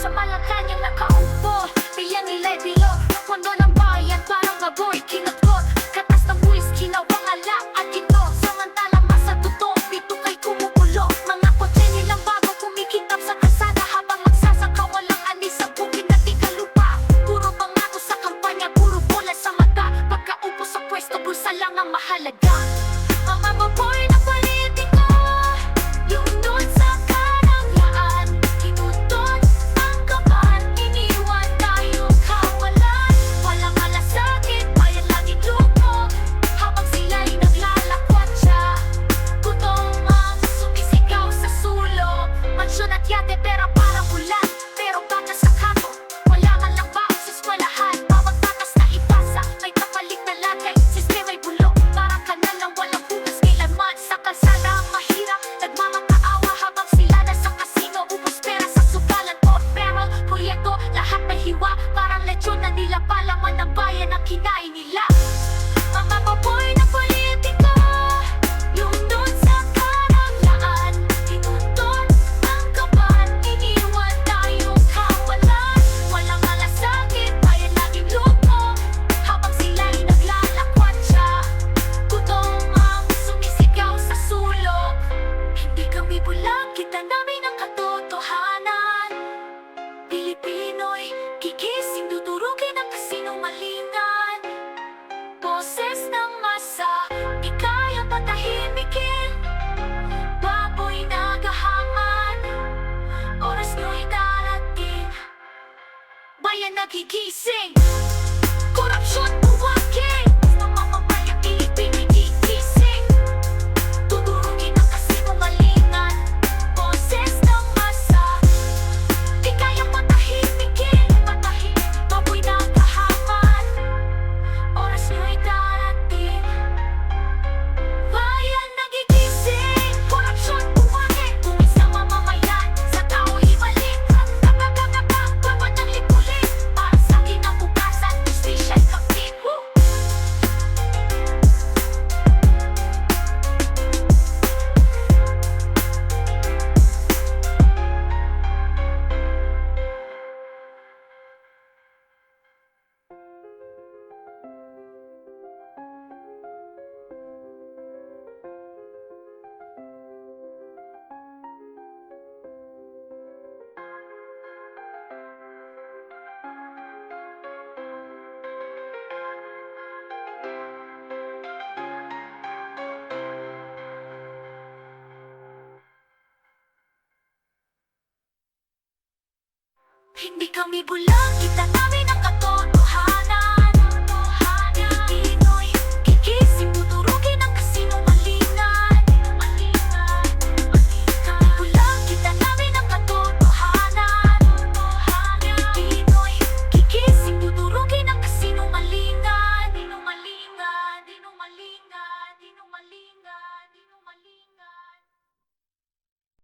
sa mga kanyang nakaupo. Kaya nila'y bilog, mundo ng Bayan nagigising Korupsyon Hindi kami bulag, kita namin